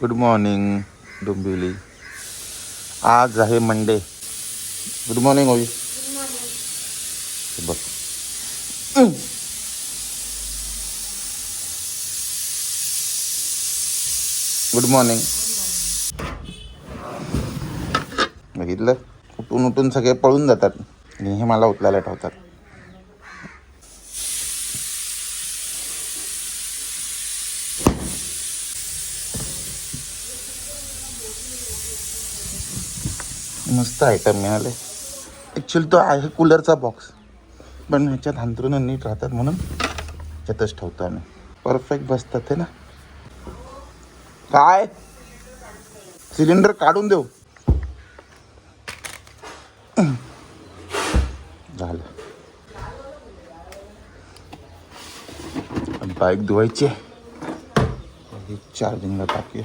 Good morning Dombivli आज आहे Monday good morning ओवी बघ. गुड मॉर्निंग बघितलं? उठून उठून सगळे पळून जातात. आणि हे मला उचलायला ठेवतात. मस्त आयटम मिळाले ॲक्च्युली तो आहे कूलरचा बॉक्स पण ह्याच्यात अंतरुणं नीट राहतात म्हणून ह्याच्यातच ठेवतो आम्ही. परफेक्ट बसतात हे ना. काय? सिलेंडर काढून देऊ. झालं. बाईक धुवायची आहे. चार्जिंगला टाकूया.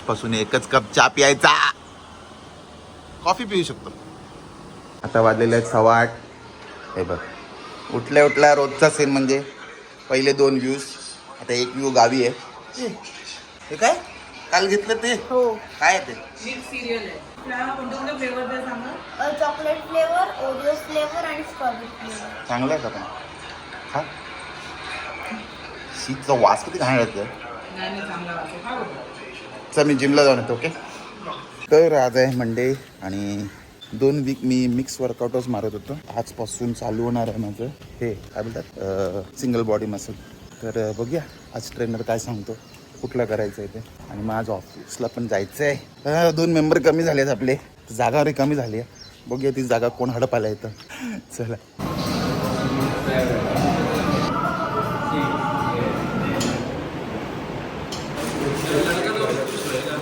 आजपासून एकच कप चहा प्यायचा. कॉफी पिऊ शकतो. आता वाजलेले आहेत सव्वा आठ. हे बघ. उठल्या उठल्या रोजचा सीन म्हणजे पहिले दोन व्ह्यूज आता एक व्ह्यू गावी आहे. हे काय? काल घेतलं ते? हो. काय ते? सिरियल आहे. चॉकलेट फ्लेवर ओरिओ फ्लेवर आणि स्ट्रॉबेरी फ्लेवर चांगलं आहे का पण? खा. शीतचा वास किती घाण येतं चल मी जिमला जाऊन येतो ओके तर आज आहे मंडे आणि दोन वीक मी मिक्स वर्कआउटच मारत होतो. आजपासून चालू होणार आहे माझं. हे काय बोलतात? सिंगल बॉडी मसल तर बघूया. आज ट्रेनर काय सांगतो? कुठलं करायचं आहे ते? आणि मग आज ऑफिसला पण जायचं आहे दोन मेंबर कमी झाले आहेत आपले. जागा रे कमी झाली आहे. बघूया ती जागा कोण हडपायला येतं. चला.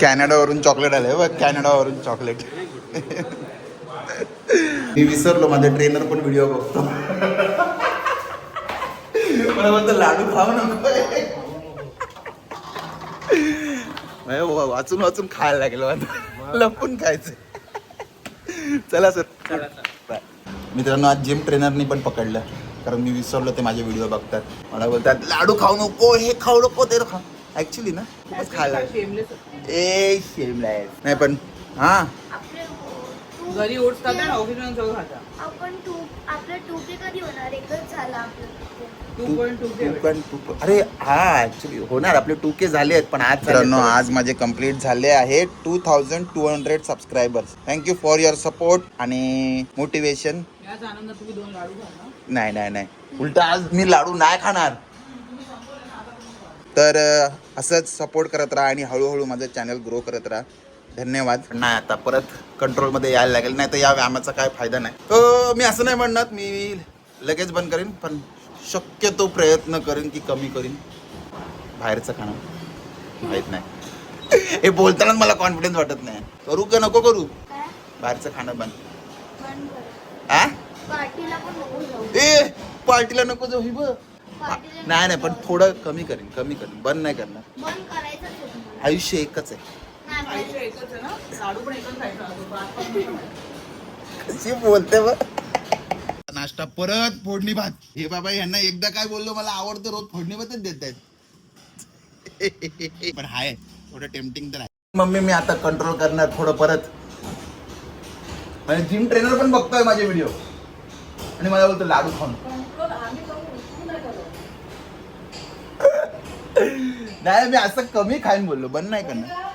कॅनडावरून चॉकलेट आले बघ कॅनडावरून चॉकलेट. मी विसरलो माझा ट्रेनर पण व्हिडिओ बघतो. मला म्हणतो लाडू खाऊ नको. बाबा, वाचून वाचून खायला लागलं आता. लपून खायचं. चला सर. मित्रांनो आज जिम ट्रेनरनी पण पकडलं. कारण मी विसरलो ते माझे व्हिडिओ बघतात. मला बोलतात लाडू खाऊ नको हे खाऊ नको ते खा ऍक्च्युली ना खूपच खायला. शेमलेस ए शेमला आहे. नाही पण हा. घरी ओट्स खाता आणि ऑफिसमध्ये सगळं खाता. आपण टू आपलं टू के कधी होणार? एकच झाला आपलं टू पॉईंट टू टू पण टू अरे हा ऍक्च्युली होणार. आपले टू के झाले आहेत पण आज मित्रांनो आज माझे कंप्लीट झाले आहे two thousand two hundred subscribers thank you for your support आणि मोटिवेशन याच आनंदात तुम्ही दोन लाडू खा ना नाही नाही नाही. उलट आज मी लाडू नाही खाणार. तर असंच सपोर्ट करत राहा आणि हळूहळू माझं चॅनल ग्रो करत राहा. धन्यवाद. नाही आता परत कंट्रोलमध्ये यायला लागेल. नाही तर या व्यायामाचा काय फायदा नाही. तर मी असं नाही म्हणणार मी लगेच बंद करीन पण शक्यतो प्रयत्न करीन की कमी करीन. बाहेरचं खाणं माहीत नाही. हे बोलतानाच मला कॉन्फिडन्स वाटत नाही. करू का नको करू? बाहेरचं खाणं बंद. आ? पार्टीला पण नको जाऊ. ए पार्टीला नको जाऊ ही बघ. नाही नाही पण थोडं कमी करीन कमी करीन. बंद नाही करणार. बंद. आयुष्य एकच आहे. नाही, आयुष्य नाही. एकच आहे ना? लाडू पण एकच खायचा असतो, भात पण एकच खायचा. कशी बोलते बघ. नाश्ता परत फोडणी भात. हे बाबा यांना एकदा काय बोललो मला आवडतं रोज फोडणी भातच देत आहेत. पण हाय थोडं टेम्पटिंग तर आहे. मम्मी मी आता कंट्रोल करणार थोडं परत. आणि जिम ट्रेनर पण बघतोय माझे व्हिडिओ आणि मला बोलतो लाडू खाऊन. नाही मी असं कमी खाईन बोललो. बंद नाही करणार.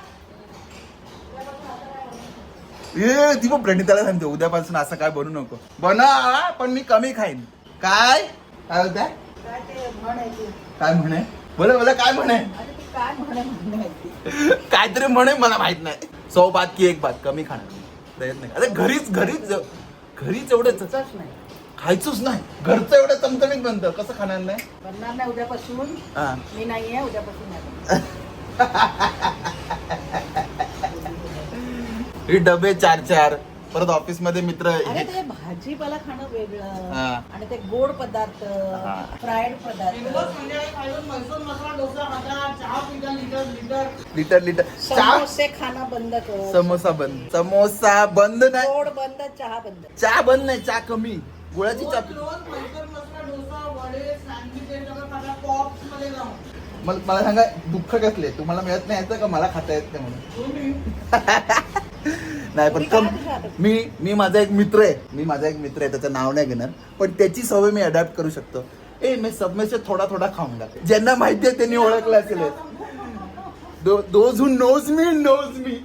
ए ती पण प्रणिताला सांगते उद्यापासून असं काय बनू नको. बना पण मी कमी खाईन. काय? काय होत्या काय म्हण बोला बोला काय म्हणे. काहीतरी म्हणे मला माहीत नाही. सौ भात की एक भात? कमी खाणार. प्रयत्न. अरे घरीच घरीच घरीच एवढंच तसंच नाही. खायचंच नाही. घरचं एवढं चमचमीत बनतं. कसं खाणार नाही? बनणार नाही उद्यापासून. हा. मी नाहीये उद्यापासून नाही हे डबे चार चार परत ऑफिसमध्ये मित्र अरे ते भाजीपाला खाणं वेगळं. हा. आणि ते गोड पदार्थ. फ्राईड पदार्थ. Litre litre. चहा? समोसे खाणं बंद कर. समोसा बंद. समोसा बंद नाही. गोड बंद चहा बंद. चहा बंद नाही चहा कमी. गुळाची चहा पी- मला मला सांगा दुःख कसले? तुम्हाला मिळत नाही याचं का मला खाता येत नाही म्हणून? नाही पण कम? मी मी माझा एक मित्र आहे. मी माझा एक मित्र आहे त्याचं नाव नाही घेणार. पण त्याची सवय मी अडॅप्ट करू शकतो. ए मी सब में से थोडा थोडा खाऊंगा ज्यांना माहिती आहे त्यांनी ओळखलं असेल. Those who knows me knows me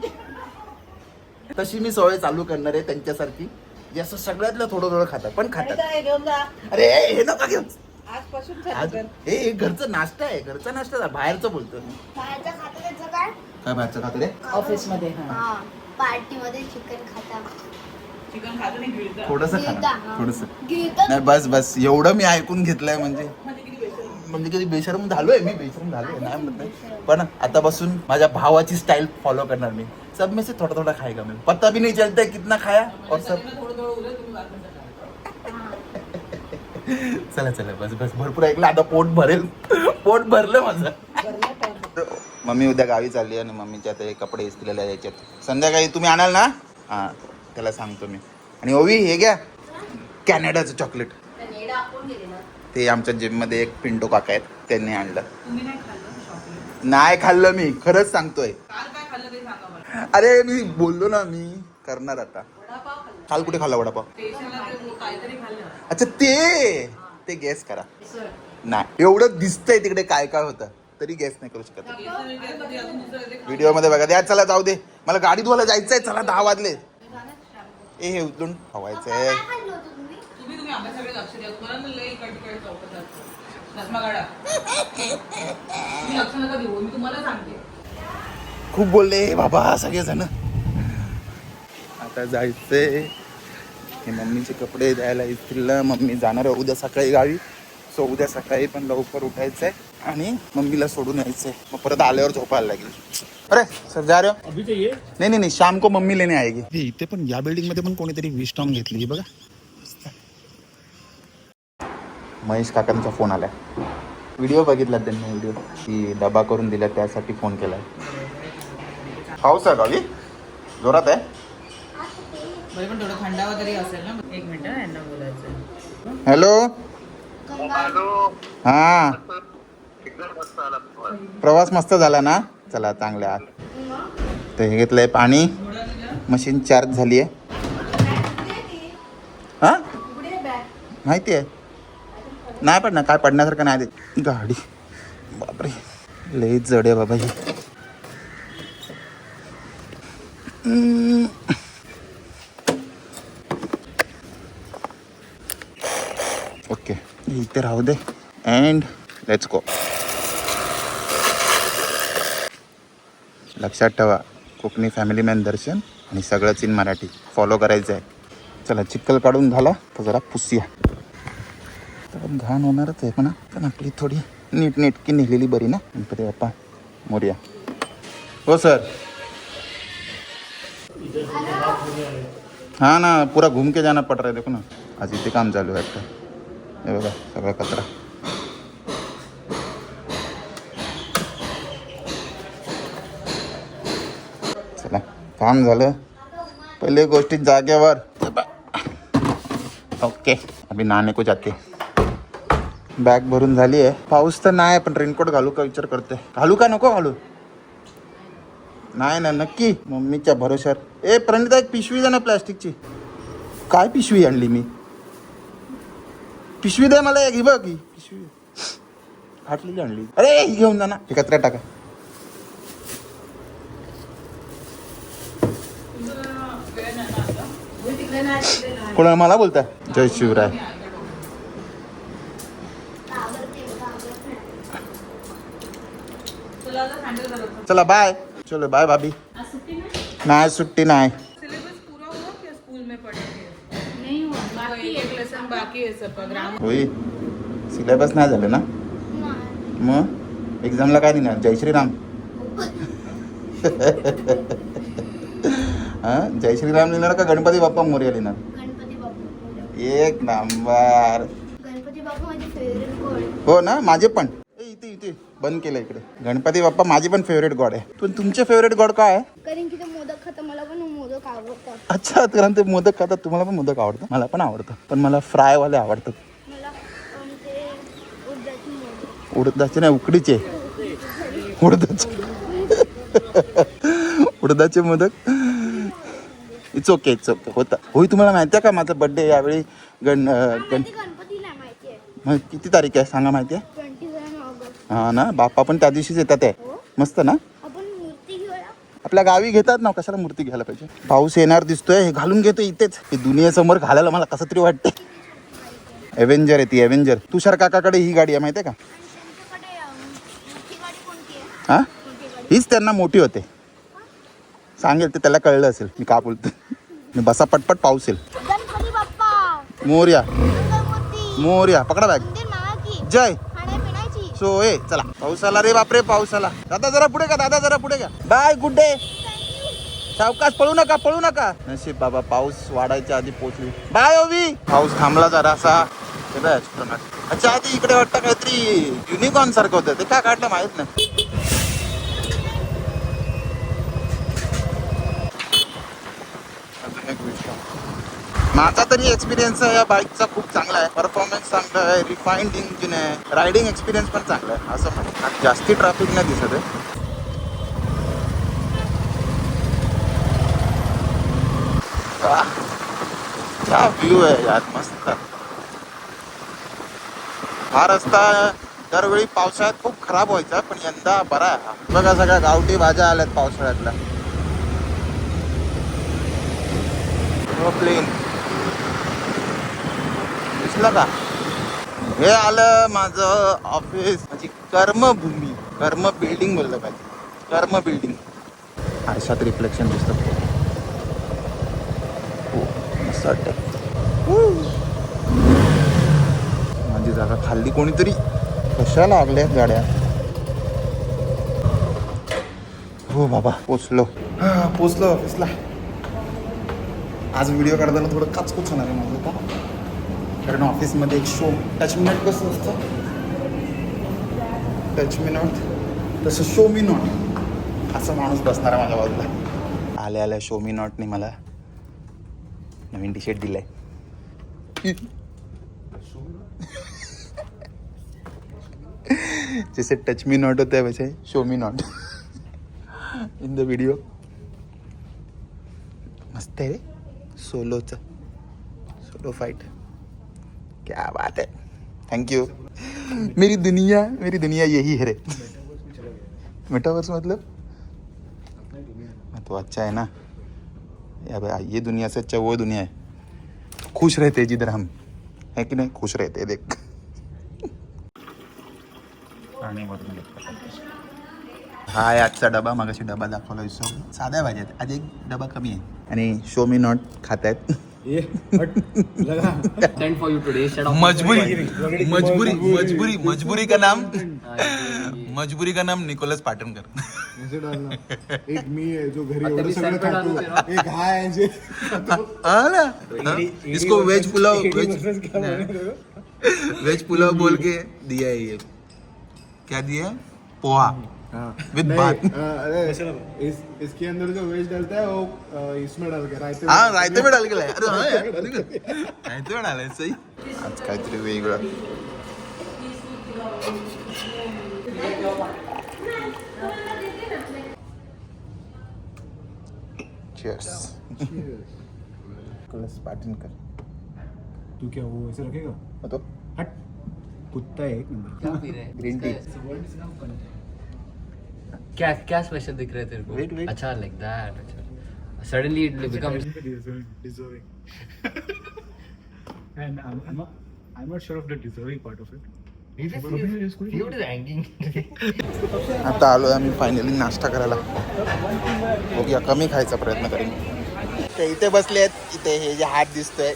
तशी मी सवय चालू करणार आहे त्यांच्यासारखी. जे असं सगळ्यातलं थोडं थोडं खातात पण खातात. काय घेऊन जा. अरे हे नका घेऊ आजपासून आज चालू कर. हे हे घरचं नाश्ता आहे घरचा नाश्ता आहे. बाहेरचं बोलतो मी. बाहेरचं खाता त्याचं काय? काय बाहेरचं खातो रे? ऑफिसमध्ये हा. हा पार्टीमध्ये चिकन खाता. चिकन खातो नाही गिळतं. थोडस गिळता, हा. थोडस. गिळतं? नाही बस बस. एवढं मी ऐकून घेतलंय म्हणजे. म्हणजे किती बेसन? म्हणजे कधी बेशरम झालोय मी बेशरम झालोय नाही म्हणत नाही. पण आतापासून माझ्या भावाची स्टाईल फॉलो करणार मी. सब में से थोडा थोडा खाएगा मैं. पता भी नहीं चलता है कितना खाया? और सब चला चला बस बस. भरपूर ऐकलं. आता पोट भरेल. पोट भरलं माझं. मम्मी उद्या गावी चालली आणि मम्मीच्या ते कपडे इस्त्रीला यायच्यात संध्याकाळी तुम्ही आणाल ना? हां त्याला सांगतो मी. आणि ओवी हे घ्या. कॅनडाचं चॉकलेट. ते आमच्या जिममध्ये एक पिंटो काका आहेत त्यांनी आणलं. तुम्ही नाही खाल्लं chocolate? नाही खाल्लं मी खरंच सांगतोय. काल काय खाल्लं ते सांगा मला. अरे मी बोललो ना मी करणार आता. काल कुठे खाल्ला वडापाव. अच्छा ते! ते गॅस करा. नाही. एवढं दिसतंय तिकडे काय काय होतं तरी गॅस नाही करू शकत. व्हिडिओमध्ये बघा द्या चला जाऊ दे. मला गाडी धुवायला जायचंय चला दहा वाजले. ए हे उचलून हवायचंय खूप बोलले बाबा सगळेजण. आता जायचंय. हे मम्मीचे कपडे द्यायला इस्त्रीला मम्मी जाणार आहे उद्या सकाळी गावी. सो उद्या सकाळी पण लवकर उठायचंय आणि मम्मीला सोडून यायचंय. मग परत आल्यावर झोपायला लागेल. अरे सर जा रे हो. अभी नाही नाही नाही शाम को मम्मी लेने आएगी. हे इथे पण या बिल्डिंगमध्ये पण कोणीतरी विस्टॉम घेतली बघा. महेश काकांचा फोन आलाय. व्हिडिओ बघितला त्यांनी व्हिडिओ की डबा करून दिला त्यासाठी फोन केलाय. पाऊस आहे गावी जोरात आहे. पण थोडं थंडावा तरी असेल ना? एक मिनिट यांना बोलायचं हॅलो? हा. प्रवास. मस्त झाला ना? चला चांगले आहात ते हे घेतलंय पाणी. मशीन चार्ज झाली आहे हा? माहिती आहे नाही पडणार काय पडण्यासारखं नाही ते गाडी. बापरे. लई जड आहे बाबा ही. ओके इथे राहू दे अँड लेट्स गो लक्षात ठेवा कोकणी फॅमिली मॅन दर्शन आणि सगळंच इन मराठी. फॉलो करायचं आहे चला चिक्कल काढून झाला तर जरा पुसूया तर घाण होणारच आहे पण पण आपली थोडी नीट नेटकी नेलेली बरी ना. गणपती बाप्पा मोर्या हो सर. हाँ ना पूरा घूम के जाना पड़ रहा है देखो ना. आज इथे काम चालू आहे वाटतं. हे बघा सगळा कचरा. चला काम झालं. पहिले गोष्टी जागेवर. ओके अभि नहाने को जाते. बॅग भरून झाली आहे. पाऊस तर नाही पण रेनकोट घालू का विचार करते. घालू का नको घालू? नाही ना नक्की. मम्मीच्या भरोश्यावर. ए प्रणिता एक पिशवी जा ना प्लॅस्टिकची. काय पिशवी आणली मी? पिशवी दे मला एक ही बघ ही पिशवी फाटलेली आणली. अरे ही घेऊन जा ना. हे कचऱ्यात टाका. कोणा मला बोलता जय शिवराय. चला बाय चलो बाय भाभी. आज सुट्टी नाही नाही सुट्टी नाही. बाकी आहे सगळं होई सिलेबस नाही झालं ना. मग? एक्झामला काय देणार? जय श्रीराम. हा? जय श्रीराम लिहिणार का गणपती बाप्पा मोर्या लिहिणार? एक नंबर. गणपती बाप्पा माझे फेवरेट गॉड हो ना? माझे पण. इथे इथे. बंद केलं इकडे. गणपती बाप्पा माझी पण फेवरेट गॉड आहे. पण तुमचे फेवरेट गॉड काय आहे कारण की ते मोदक खाता मला पण मोदक आवडतात अच्छा कारण ते मोदक खातात. तुम्हाला पण मोदक आवडतं? मला पण आवडतं. पण मला फ्रायवाले आवडतात. उडदाची नाही उकडीचे. उडदाचे. उडदाचे modak? It's okay it's okay होता. होई तुम्हाला माहिती आहे का माझा बर्थडे यावेळी गण गण मग किती तारीख आहे सांगा माहिती आहे? हां ना बाप्पा पण त्या दिवशीच येतात आहे. हो. मस्त ना? आपल्या गावी घेतात ना कशाला मूर्ती घ्यायला पाहिजे? पाऊस येणार दिसतोय हे घालून घेतो इथेच. हे दुनियेसमोर घालायला मला कसं तरी वाटते एव्हेंजर आहे ती एव्हेंजर तुषार काकाकडे ही गाडी आहे माहिती आहे का? हां? हीच त्यांना मोठी होते. सांगेल ते त्याला कळलं असेल मी का बोलतो मी बसा पटपट पाऊस येईल. मोर्या. मोर्या पकडा बॅग. जय. सो ए चला. पाऊस आला रे बापरे पाऊस आला दादा जरा पुढे का दादा जरा पुढे का बाय गुड डे. सावकाश पळू नका पळू नका. नशीब बाबा पाऊस वाढायच्या आधी पोचली बाय ओवी. पाऊस थांबला जरा असा. अच्छा आधी इकडे वाटतं काहीतरी युनिकॉर्न सारखं होतं. ते काय काढलं माहीत नाही. एक माझा तरी एक्सपिरियन्स या बाईकचा खूप चांगला आहे. परफॉर्मन्स चांगला आहे रिफाईंड इंजिन आहे. रायडिंग एक्सपिरियन्स पण चांगला आहे असं म्हणतात जास्ती ट्रॅफिक नाही दिसत आहे. क्या व्ह्यू आहे यार मस्त. हा रस्ता दरवेळी पावसाळ्यात खूप खराब व्हायचा पण यंदा बरा आहे बघा सगळ्या गावठी भाज्या आल्यात पावसाळ्यातल्या. प्लेन दिसलं का? हे आलं माझं ऑफिस माझी कर्मभूमी. कर्म बिल्डिंग बोललं पाहिजे कर्म बिल्डिंग आरशात रिफ्लेक्शन दिसतं. हो मस्त वाटतं माझी जागा खाल्ली कोणीतरी. कशा लागल्या गाड्या? हो बाबा. पोचलो. हा पोचलो ऑफिसला आज व्हिडिओ काढताना थोडं काचकूच होणार आहे माझं का? कारण ऑफिसमध्ये एक शो टच मी नॉट कसं असतं? टच मी नॉट तसं शो मी नॉट असा माणूस बसणार आहे माझ्या बाजूला. आल्या आल्या शो मी नॉटने मला नवीन टी शर्ट दिलाय. जैसे टच मी नॉट होता है वैसे show me not in the video मस्त आहे रे. सोलोचं सोलो फाईट क्या बात है। थैंक यू मेरी दुनिया मेरी दुनिया यही है रे। मेटावर्स मतलब? तो अच्छा है ना। या भाई ये दुनिया से अच्छा वो दुनिया है। खुश रहते जिधर हम। है कि नहीं? खुश रहते देख. हा। आजचा डबा मागाशी डबा दाखवला विसरलो साध्या भाज्या आहेत. आज एक डबा कमी आहे. आणि शो मी नॉट खात आहेत मजबूरी मजबूरी मजबूरी। मजबूरी का नाम मजबूरी का नाम निकोलस पाटणकर ऐसे डालना। एक मी आहे जो घरी एवढं सगळं सर पे डालू खातो एक हा आहे जे। हाँ ना? हाँ? इसको veg pulao veg veg pulao बोल के दिया है ये। क्या दिया है? पोहा। विद भात अ, अरे इस इसके अंदर जो वेज डालता है वो इसमें डाल के रायते में हाँ रायते में डाल के लाया। अरे हाँ. रायते में डालाय सही। आज काहीतरी वेगळं Cheers. निकोलस पाटणकर तू क्या वो ऐसे रखेगा? मतलब हट। कुत्ता है एक नंबर। क्या पी रहे हैं? Green tea. क्या क्या स्पेशल दिख रहा है तेरे को? Wait, wait. अच्छा लाइक दैट अच्छा। Suddenly it becomes deserving and I'm, I'm not I'm not sure of the deserving part of it. Food is hanging. आता आलो आम्ही फायनली नाश्ता करायला. बघूया कमी खायचा प्रयत्न करेन. ते इथे बसले आहेत इथे हे जे हात दिसतोय.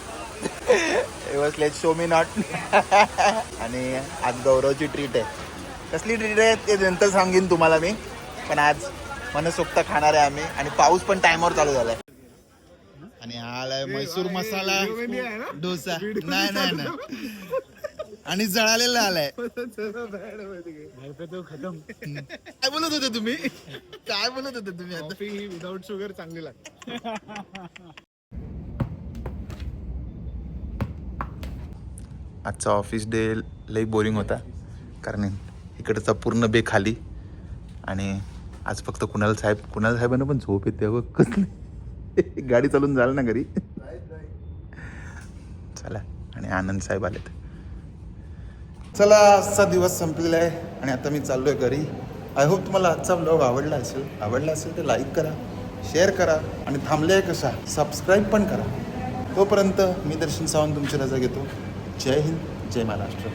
बसले शो मी नॉट आणि आज गौरवची ट्रीट आहे. कसली ट्रीट आहे ते नंतर सांगेन तुम्हाला मी. पण आज मनसोक्त खाणार आहे आम्ही आणि पाऊस पण टाइमवर चालू झालाय. आणि हा आलाय मैसूर मसाला डोसा. नाही नाही नाही. आणि जळालेला आलाय. काय बोलत होते तुम्ही? काय बोलत होते तुम्ही आता? विदाउट शुगर चांगली लागते. आजचा ऑफिस डे लई बोरिंग होता. कारण इकडचा पूर्ण बे खाली. आणि आज फक्त कुणाल साहेब कुणाल साहेबांना पण झोप येते अगं. कसली? गाडी चालून झालं ना घरी? चला आणि आनंद साहेब आलेत. चला आजचा दिवस संपलेला आहे. आणि आता मी चाललो आहे घरी. आय होप तुम्हाला आजचा ब्लॉग आवडला असेल आवडला असेल तर लाईक करा शेअर करा आणि थांबले आहे कसा सबस्क्राईब पण करा. तोपर्यंत मी दर्शन सावंत तुमची रजा घेतो. जय हिंद जय महाराष्ट्र.